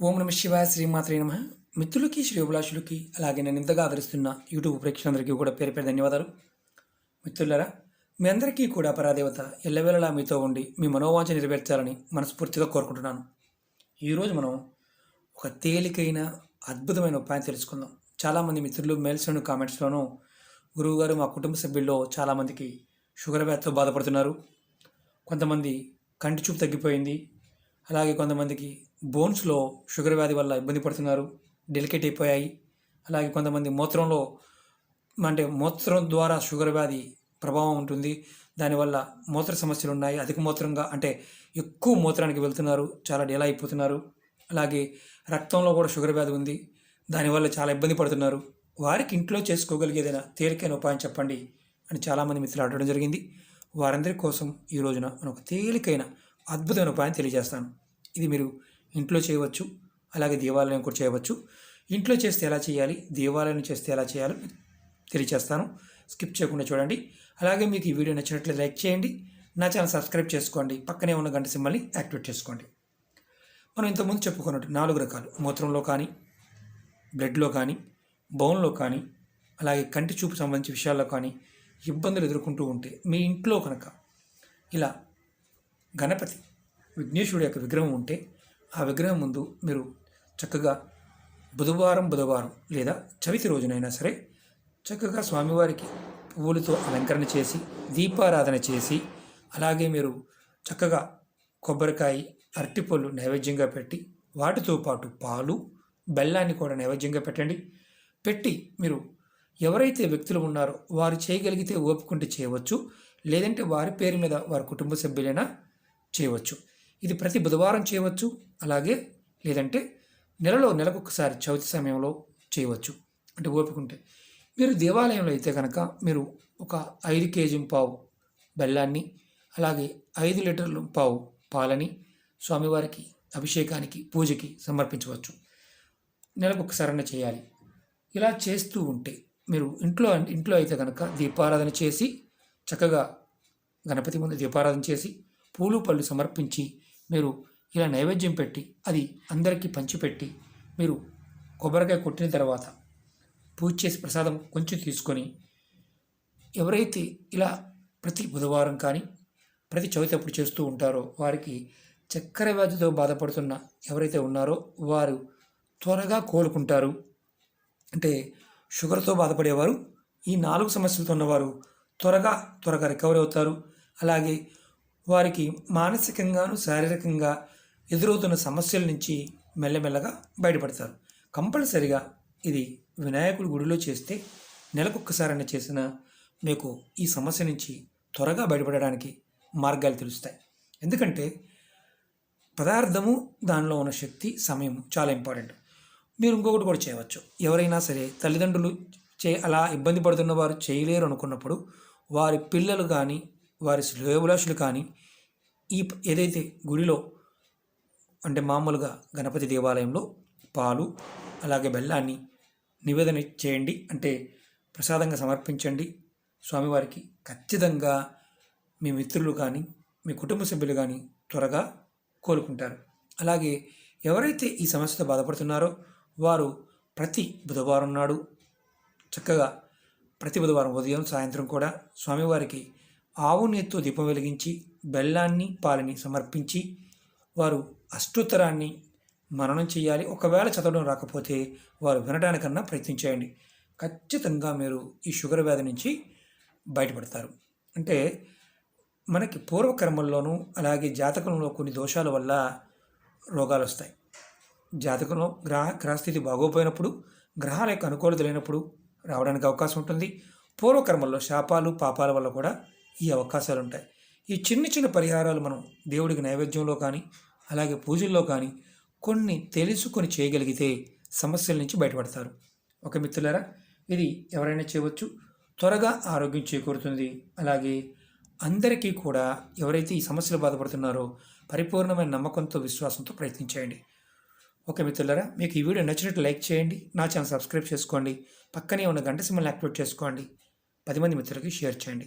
ఓం నమ శివాయ శ్రీమాత్రే నమ. మిత్రులకి శ్రేయోభిలాషులకి అలాగే నేను ఇంతగా ఆదరిస్తున్న యూట్యూబ్ ప్రేక్షకులందరికీ కూడా పేరు పేరు ధన్యవాదాలు. మిత్రులరా మీ అందరికీ కూడా పరాదేవత ఎల్లవేళలా మీతో ఉండి మీ మనోవాంఛ నెరవేర్చాలని మనస్ఫూర్తిగా కోరుకుంటున్నాను. ఈరోజు మనం ఒక తేలికైన అద్భుతమైన ఉపాయం తెలుసుకుందాం. చాలామంది మిత్రులు మెయిల్స్లోను కామెంట్స్లోనూ గురువుగారు మా కుటుంబ సభ్యుల్లో చాలామందికి షుగర్ వ్యాధితో బాధపడుతున్నారు. కొంతమంది కంటి చూపు తగ్గిపోయింది. అలాగే కొంతమందికి బోన్స్లో షుగర్ వ్యాధి వల్ల ఇబ్బంది పడుతున్నారు డెలికేట్ అయిపోయాయి. అలాగే కొంతమంది మూత్రంలో అంటే మూత్రం ద్వారా షుగర్ వ్యాధి ప్రభావం ఉంటుంది. దానివల్ల మూత్ర సమస్యలు ఉన్నాయి. అధిక మూత్రంగా అంటే ఎక్కువ మూత్రానికి వెళ్తున్నారు. చాలా డేలా అయిపోతున్నారు. అలాగే రక్తంలో కూడా షుగర్ వ్యాధి ఉంది. దానివల్ల చాలా ఇబ్బంది పడుతున్నారు. వారికి ఇంట్లో చేసుకోగలిగేదైనా తేలికైన ఉపాయం చెప్పండి అని చాలామంది మిత్రులు అడగడం జరిగింది. వారందరి కోసం ఈ రోజున మనం ఒక తేలికైన అద్భుతమైన ఉపాయం తెలియజేస్తాను. ఇది మీరు ఇంట్లో చేయవచ్చు అలాగే దేవాలయం కూడా చేయవచ్చు. ఇంట్లో చేస్తే ఎలా చేయాలి దేవాలయం చేస్తే ఎలా చేయాలో తెలియజేస్తాను స్కిప్ చేయకుండా చూడండి. అలాగే మీకు ఈ వీడియో నచ్చినట్లయితే లైక్ చేయండి. నా ఛానల్ సబ్స్క్రైబ్ చేసుకోండి. పక్కనే ఉన్న గంట సింబల్ని యాక్టివేట్ చేసుకోండి. మనం ఇంతకుముందు చెప్పుకున్నట్టు నాలుగు రకాలు. మూత్రంలో కానీ బ్లడ్లో కానీ బౌన్లో కానీ అలాగే కంటి చూపు సంబంధించిన విషయాల్లో కానీ ఇబ్బందులు ఎదుర్కొంటూ ఉంటే మీ ఇంట్లో కనుక ఇలా గణపతి విఘ్నేశ్వరుడు యొక్క విగ్రహం ఉంటే ఆ విగ్రహం ముందు మీరు చక్కగా బుధవారం బుధవారం లేదా చవితి రోజునైనా సరే చక్కగా స్వామివారికి పువ్వులతో అలంకరణ చేసి దీపారాధన చేసి అలాగే మీరు చక్కగా కొబ్బరికాయ అరటిపళ్ళు నైవేద్యంగా పెట్టి వాటితో పాటు పాలు బెల్లాన్ని కూడా నైవేద్యంగా పెట్టండి. పెట్టి మీరు ఎవరైతే వ్యక్తులు ఉన్నారో వారు చేయగలిగితే ఓపుకుంటే చేయవచ్చు. లేదంటే వారి పేరు మీద వారి కుటుంబ సభ్యులైనా చేయవచ్చు. ఇది ప్రతి బుధవారం చేయవచ్చు అలాగే లేదంటే నెలలో నెలకొకసారి చవితి సమయంలో చేయవచ్చు. అంటే ఓపికంటే మీరు దేవాలయంలో అయితే కనుక మీరు ఒక ఐదు కేజీ పావు బెల్లాన్ని అలాగే ఐదు లీటర్లు పావు పాలని స్వామివారికి అభిషేకానికి పూజకి సమర్పించవచ్చు. నెలకు ఒకసారైనా చేయాలి. ఇలా చేస్తూ ఉంటే మీరు ఇంట్లో ఇంట్లో అయితే కనుక దీపారాధన చేసి చక్కగా గణపతి ముందు దీపారాధన చేసి పూలు పళ్ళు సమర్పించి మీరు ఇలా నైవేద్యం పెట్టి అది అందరికీ పంచిపెట్టి మీరు కొబ్బరికాయ కొట్టిన తర్వాత పూజ చేసి ప్రసాదం కొంచెం తీసుకొని ఎవరైతే ఇలా ప్రతి బుధవారం కానీ ప్రతి చవితి అప్పుడు చేస్తూ ఉంటారో వారికి చక్కెర వ్యాధితో బాధపడుతున్న ఎవరైతే ఉన్నారో వారు త్వరగా కోలుకుంటారు. అంటే షుగర్తో బాధపడేవారు ఈ నాలుగు సమస్యలతో ఉన్నవారు త్వరగా త్వరగా రికవరీ అవుతారు. అలాగే వారికి మానసికంగాను శారీరకంగా ఎదురవుతున్న సమస్యల నుంచి మెల్లమెల్లగా బయటపడతారు. కంపల్సరిగా ఇది వినాయకుడి గుడిలో చేస్తే నెలకొక్కసారైనా చేసిన మీకు ఈ సమస్య నుంచి త్వరగా బయటపడడానికి మార్గాలు తెలుస్తాయి. ఎందుకంటే పదార్థము దానిలో ఉన్న శక్తి సమయం చాలా ఇంపార్టెంట్. మీరు ఇంకొకటి కూడా చేయవచ్చు. ఎవరైనా సరే తల్లిదండ్రులు చే అలా ఇబ్బంది పడుతున్న వారు చేయలేరు అనుకున్నప్పుడు వారి పిల్లలు కానీ వారి శ్రేయోభిలాషులు కానీ ఈ ఏదైతే గుడిలో అంటే మామూలుగా గణపతి దేవాలయంలో పాలు అలాగే బెల్లాన్ని నివేదన చేయండి అంటే ప్రసాదంగా సమర్పించండి స్వామివారికి ఖచ్చితంగా మీ మిత్రులు కానీ మీ కుటుంబ సభ్యులు కానీ త్వరగా కోలుకుంటారు అలాగే ఎవరైతే ఈ సమస్యతో బాధపడుతున్నారో వారు ప్రతి బుధవారం నాడు చక్కగా ప్రతి బుధవారం ఉదయం సాయంత్రం కూడా స్వామివారికి ఆవు నెత్తో దీపం వెలిగించి బెల్లాన్ని పాలని సమర్పించి వారు అష్టోత్తరాన్ని మననం చేయాలి. ఒకవేళ చదవడం రాకపోతే వారు వినడానికన్నా ప్రయత్నించేయండి ఖచ్చితంగా మీరు ఈ షుగర్ వ్యాధి నుంచి బయటపడతారు. అంటే మనకి పూర్వకర్మల్లోనూ అలాగే జాతకంలో కొన్ని దోషాల వల్ల రోగాలు వస్తాయి. జాతకంలో గ్రహ గ్రహస్థితి బాగోపోయినప్పుడు గ్రహాల యొక్క అనుకూలత లేనప్పుడు రావడానికి అవకాశం ఉంటుంది. పూర్వకర్మల్లో శాపాలు పాపాల వల్ల కూడా ఈ అవకాశాలు ఉంటాయి ఈ చిన్న చిన్న పరిహారాలు మనం దేవుడికి నైవేద్యంలో కానీ అలాగే పూజల్లో కానీ కొన్ని తెలుసుకొని చేయగలిగితే సమస్యల నుంచి బయటపడతారు. ఒక మిత్రులారా ఇది ఎవరైనా చేయవచ్చు. త్వరగా ఆరోగ్యం చేకూరుతుంది. అలాగే అందరికీ కూడా ఎవరైతే ఈ సమస్యలు బాధపడుతున్నారో పరిపూర్ణమైన నమ్మకంతో విశ్వాసంతో ప్రయత్నించేయండి ఓకే మిత్రులారా మీకు ఈ వీడియో నచ్చినట్టు లైక్ చేయండి. నా ఛానల్ సబ్స్క్రైబ్ చేసుకోండి. పక్కనే ఉన్న గంట సిమ్మల్ని యాక్టివేట్ చేసుకోండి. పది మంది మిత్రులకి షేర్ చేయండి.